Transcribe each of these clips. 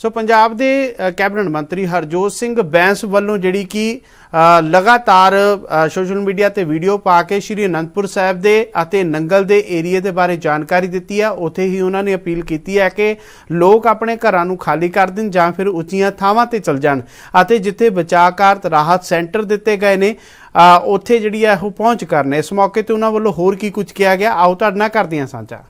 ਸੋ ਪੰਜਾਬ ਦੇ ਕੈਬਨਿਟ ਮੰਤਰੀ ਹਰਜੋਤ ਸਿੰਘ ਬੈਂਸ ਵੱਲੋਂ ਜਿਹੜੀ ਕਿ ਲਗਾਤਾਰ ਸੋਸ਼ਲ ਮੀਡੀਆ ਤੇ ਵੀਡੀਓ ਪਾ ਕੇ ਸ਼੍ਰੀ ਅਨੰਦਪੁਰ ਸਾਹਿਬ ਦੇ ਅਤੇ ਨੰਗਲ ਦੇ ਏਰੀਏ ਦੇ ਬਾਰੇ ਜਾਣਕਾਰੀ ਦਿੱਤੀ ਹੈ। ਉੱਥੇ ਹੀ ਉਹਨਾਂ ਨੇ ਅਪੀਲ ਕੀਤੀ ਹੈ ਕਿ ਲੋਕ ਆਪਣੇ ਘਰਾਂ ਨੂੰ ਖਾਲੀ ਕਰ ਦੇਣ ਜਾਂ ਫਿਰ ਉੱਚੀਆਂ ਥਾਵਾਂ ਤੇ ਚਲ ਜਾਣ ਅਤੇ ਜਿੱਥੇ ਬਚਾਅਕਾਰ ਤੇ ਰਾਹਤ ਸੈਂਟਰ ਦਿੱਤੇ ਗਏ ਨੇ ਉੱਥੇ ਜਿਹੜੀ ਹੈ ਉਹ ਪਹੁੰਚ ਕਰਨ। ਇਸ ਮੌਕੇ ਤੇ ਉਹਨਾਂ ਵੱਲੋਂ ਹੋਰ ਕੀ ਕੁਝ ਕਿਹਾ ਗਿਆ? ਆਓ ਤੁਹਾਡੇ ਨਾਲ ਕਰਦੇ ਹਾਂ ਸਾਂਝਾ।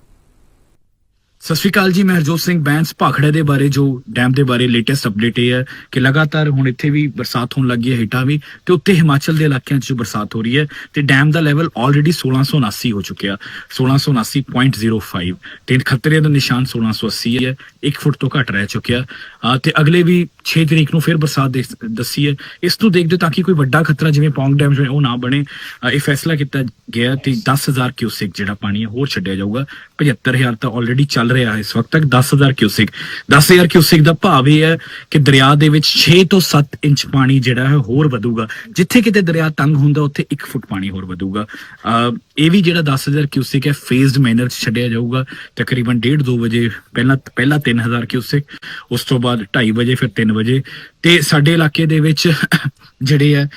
ਸਤਿ ਸ਼੍ਰੀ ਅਕਾਲ ਜੀ, ਮੈਂ ਹਰਜੋਤ ਸਿੰਘ ਬੈਂਸ, ਭਾਖੜੇ ਦੇ ਬਾਰੇ ਜੋ ਡੈਮ ਦੇ ਬਾਰੇ ਲੇਟੈਸਟ ਅਪਡੇਟ ਇਹ ਹੈ ਕਿ ਲਗਾਤਾਰ ਹੁਣ ਇੱਥੇ ਵੀ ਬਰਸਾਤ ਹੋਣ ਲੱਗੀ ਹੈ, ਹੇਠਾਂ ਵੀ ਤੇ ਉੱਤੇ ਹਿਮਾਚਲ ਦੇ ਇਲਾਕਿਆਂ 'ਚ ਜੋ ਬਰਸਾਤ ਹੋ ਰਹੀ ਹੈ ਤੇ ਡੈਮ ਦਾ ਲੈਵਲ ਆਲਰੇਡੀ 1679 ਹੋ ਚੁੱਕਿਆ 1679.05 ਤੇ ਖਤਰੇ ਦਾ ਨਿਸ਼ਾਨ 1680 ਹੈ 1 ਫੁੱਟ ਤੋਂ ਘੱਟ ਰਹਿ ਚੁੱਕਿਆ। ਅਹ ਤੇ ਅਗਲੇ ਵੀ 6 ਤਰੀਕ ਨੂੰ ਫਿਰ ਬਰਸਾਤ ਦੇ- ਦੱਸੀ ਹੈ। ਇਸ ਨੂੰ ਦੇਖਦੇ ਤਾਂ ਕਿ ਕੋਈ ਵੱਡਾ ਖਤਰਾ ਜਿਵੇਂ ਪੌਂਗ ਡੈਮ ਜਿਵੇਂ ਉਹ ਨਾ ਬਣੇ ਇਹ ਫੈਸਲਾ ਕੀਤਾ ਗਿਆ ਤੇ 10000 ਕਿਊਸਿਕ ਜਿਹੜਾ ਪਾਣੀ ਹੈ ਹੋਰ ਛੱਡਿਆ ਜਾਊਗਾ 75000 ਤਾਂ ਆਲਰੇਡੀ ਚੱਲ ਰਿਹਾ ਹੈ ਇਸ ਵਕਤ ਤੱਕ 10000 ਕਿਊਸਿਕ। 10000 ਕਿਊਸਿਕ ਦਾ ਭਾਵ ਇਹ ਹੈ ਕਿ ਦਰਿਆ ਦੇ ਵਿੱਚ 6 ਤੋਂ 7 ਇੰਚ ਪਾਣੀ ਜਿਹੜਾ ਹੈ ਹੋਰ ਵਧੂਗਾ। ਜਿੱਥੇ ਕਿਤੇ ਦਰਿਆ ਤੰਗ ਹੁੰਦਾ, ਉੱਥੇ 1 ਫੁੱਟ ਪਾਣੀ ਹੋਰ ਵਧੂਗਾ। ਅਹ ਇਹ ਵੀ ਜਿਹੜਾ 10000 ਕਿਊਸਿਕ ਹੈ ਫੇਜ਼ਡ ਮੈਨਰ 'ਚ ਛੱਡਿਆ ਜਾਊਗਾ। ਤਕਰੀਬਨ 1.5 2 ਵਜੇ ਪਹਿਲਾਂ ਪਹਿਲਾਂ 3000 ਕਿਊਸਿਕ, ਉਸ ਤੋਂ ਬਾਅਦ 2:30 ਵਜੇ, ਫਿਰ 3 ਵਜੇ। ਤੇ ਸਾਡੇ ਇਲਾਕੇ ਦੇ ਵਿੱਚ ਜਿਹੜੇ ਹੈ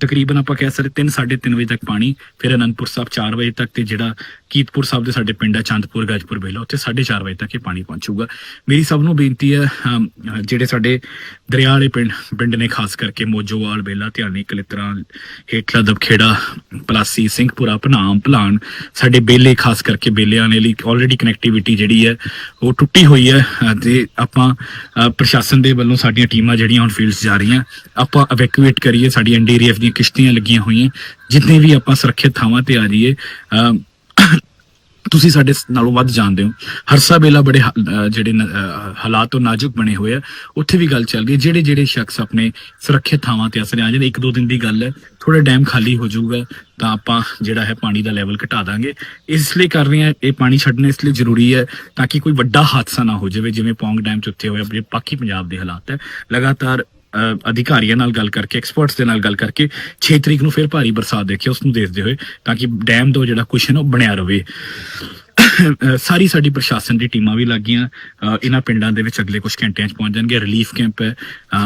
ਤਕਰੀਬਨ ਆਪਾਂ ਕਹਿ ਸਕਦੇ 3 3:30 ਵਜੇ ਤੱਕ ਪਾਣੀ ਫਿਰ ਅਨੰਦਪੁਰ ਸਾਹਿਬ 4 ਵਜੇ ਤੱਕ ਤੇ ਜਿਹੜਾ ਕੀਤਪੁਰ ਸਾਹਿਬ ਦੇ ਸਾਡੇ ਪਿੰਡ ਆ ਚੰਦਪੁਰ ਗਾਜਪੁਰ ਬੇਲਾ ਉੱਥੇ 4:30 ਵਜੇ ਤੱਕ ਇਹ ਪਾਣੀ ਪਹੁੰਚੂਗਾ। ਮੇਰੀ ਸਭ ਨੂੰ ਬੇਨਤੀ ਹੈ ਜਿਹੜੇ ਸਾਡੇ ਦਰਿਆ ਵਾਲੇ ਪਿੰਡ ਪਿੰਡ ਨੇ ਖਾਸ ਕਰਕੇ ਮੋਜੋਵਾਲ ਬੇਲਾ ਧਿਆਨੀ ਕਲਿਤਰਾ ਹੇਠਲਾ ਦਬਖੇੜਾ ਪਲਾਸੀ ਸਿੰਘਪੁਰਾ ਭਨਾਮ ਭਲਾਨ ਸਾਡੇ ਬੇਲੇ ਖਾਸ ਕਰਕੇ ਬੇਲਿਆਂ ਨੇ ਲਈ ਆਲਰੇਡੀ ਕਨੈਕਟੀਵਿਟੀ ਜਿਹੜੀ ਹੈ ਉਹ ਟੁੱਟੀ ਹੋਈ ਹੈ ਅ, ਤੇ ਆਪਾਂ ਪ੍ਰਸ਼ਾਸਨ ਦੇ ਵੱਲੋਂ ਸਾਡੀਆਂ ਟੀਮਾਂ ਜਿਹੜੀਆਂ ਹੁਣ ਫੀਲਡਸ ਜਾ ਰਹੀਆਂ ਆਪਾਂ ਇਵੈਕੂਏਟ ਕਰੀਏ ਸਾਡੀ ਐਨਡੀਆਰਐਫ ਦੀਆਂ ਕਿਸ਼ਤੀਆਂ ਲੱਗੀਆਂ ਹੋਈਆਂ ਜਿੰਨੇ ਵੀ ਆਪਾਂ ਸੁਰੱਖਿਅਤ ਥਾਵਾਂ ਤੇ ਆ ਜਾਈਏ ਤੁਸੀਂ ਸਾਡੇ ਨਾਲੋਂ ਵੱਧ ਜਾਣਦੇ ਹੋ। ਹਰਸਾ ਬੇਲਾ ਬੜੇ ਜਿਹੜੇ ਹਾਲਾਤ ਤੋਂ ਨਾਜ਼ੁਕ ਬਣੇ ਹੋਏ ਆ। ਉੱਥੇ ਵੀ ਗੱਲ ਚੱਲ ਗਈ। ਜਿਹੜੇ ਜਿਹੜੇ ਸ਼ਖਸ ਆਪਣੇ ਸੁਰੱਖਿਅਤ ਥਾਵਾਂ ਤੇ ਅਸਰ ਆ ਜਾਂਦੇ ਇੱਕ ਦੋ ਦਿਨ ਦੀ ਗੱਲ ਹੈ ਥੋੜਾ ਡੈਮ ਖਾਲੀ ਹੋ ਜਾਊਗਾ, ਤਾਂ ਆਪਾਂ ਜਿਹੜਾ ਹੈ ਪਾਣੀ ਦਾ ਲੈਵਲ ਘਟਾ ਦਾਂਗੇ। ਇਸ ਲਈ ਕਰ ਰਹੇ ਹਾਂ, ਇਹ ਪਾਣੀ ਛੱਡਣਾ ਇਸ ਲਈ ਜ਼ਰੂਰੀ ਹੈ, ਤਾਂ ਕਿ ਕੋਈ ਵੱਡਾ ਹਾਦਸਾ ਨਾ ਹੋ ਜਾਵੇ, ਜਿਵੇਂ ਪੌਂਗ ਡੈਮ ਚ ਉੱਥੇ ਹੋਇਆ ਜਿਹੜੇ ਪੰਜਾਬ ਦੇ ਹਾਲਾਤ ਹੈ। ਲਗਾਤਾਰ ਅਧਿਕਾਰੀਆਂ ਨਾਲ ਗੱਲ ਕਰਕੇ ਐਕਸਪਰਟਸ ਦੇ ਨਾਲ ਗੱਲ ਕਰਕੇ 6 ਤਰੀਕ ਨੂੰ ਫਿਰ ਭਾਰੀ ਬਰਸਾਤ ਦੇਖਿਓ ਉਸ ਨੂੰ ਦੇਖਦੇ ਹੋਏ ਤਾਂ ਕਿ ਡੈਮ ਦਾ ਜਿਹੜਾ ਕੁਸ਼ਨ ਉਹ ਬਣਿਆ ਰਵੇ ਸਾਰੀ ਸਾਡੀ ਪ੍ਰਸ਼ਾਸਨ ਦੀ ਟੀਮਾਂ ਵੀ ਲੱਗੀਆਂ। ਅਹ, ਇਹਨਾਂ ਪਿੰਡਾਂ ਦੇ ਵਿੱਚ ਅਗਲੇ ਕੁਝ ਘੰਟਿਆਂ 'ਚ ਪਹੁੰਚ ਜਾਣਗੇ। ਰਿਲੀਫ ਕੈਂਪ ਹੈ।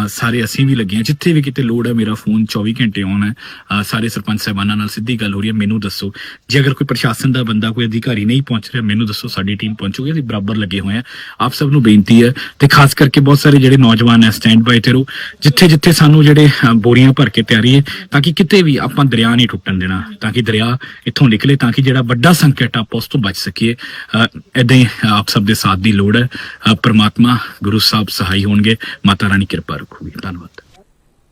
ਸਾਰੇ ਅਸੀਂ ਵੀ ਲੱਗੇ ਹਾਂ। ਜਿੱਥੇ ਵੀ ਕਿਤੇ ਲੋੜ ਹੈ, ਮੇਰਾ ਫੋਨ 24 ਘੰਟੇ ਆਨ ਹੈ। ਸਾਰੇ ਸਰਪੰਚ ਸਾਹਿਬਾਨਾਂ ਨਾਲ ਸਿੱਧੀ ਗੱਲ ਹੋ ਰਹੀ ਹੈ। ਮੈਨੂੰ ਦੱਸੋ, ਜੇ ਅਗਰ ਕੋਈ ਪ੍ਰਸ਼ਾਸਨ ਦਾ ਬੰਦਾ, ਕੋਈ ਅਧਿਕਾਰੀ ਨਹੀਂ ਪਹੁੰਚ ਰਿਹਾ, ਮੈਨੂੰ ਦੱਸੋ ਸਾਡੀ ਟੀਮ ਪਹੁੰਚੂਗੀ। ਅਸੀਂ ਬਰਾਬਰ ਲੱਗੇ ਹੋਏ ਹਾਂ। ਆਪ ਸਭ ਨੂੰ ਬੇਨਤੀ ਹੈ ਤੇ ਖਾਸ ਕਰਕੇ ਬਹੁਤ ਸਾਰੇ ਜਿਹੜੇ ਨੌਜਵਾਨ ਹੈ ਸਟੈਂਡ ਬਾਈ ਤੇ ਰੋ ਜਿੱਥੇ ਜਿੱਥੇ ਸਾਨੂੰ ਜਿਹੜੇ ਬੋਰੀਆਂ ਭਰ ਕੇ ਤਿਆਰੀ ਹੈ, ਤਾਂ ਕਿ ਕਿਤੇ ਵੀ ਆਪਾਂ ਦਰਿਆ ਨਹੀਂ ਟੁੱਟਣ ਦੇਣਾ। ਤਾਂ ਕਿ ਦਰਿਆ ਇੱਥੋਂ ਨਿਕਲੇ, ਤਾਂ ਕਿ ਜਿਹੜਾ ਵੱਡਾ ਸੰਕਟ ਆ, ਆਪਾਂ ਉਸ ਤੋਂ ਬਚ ਸਕੀਏ। ਇਦਾਂ ਹੀ ਆਪ ਸਭ ਦੇ ਸਾਥ ਦੀ ਲੋੜ ਹੈ। ਪਰਮਾਤਮਾ ਗੁਰੂ ਸਾਹਿਬ ਸਹਾਈ ਹੋਣਗੇ। ਮਾਤਾ ਰਾਣੀ ਕਿਰਪਾ ਰੱਖੂਗੀ। ਧੰਨਵਾਦ।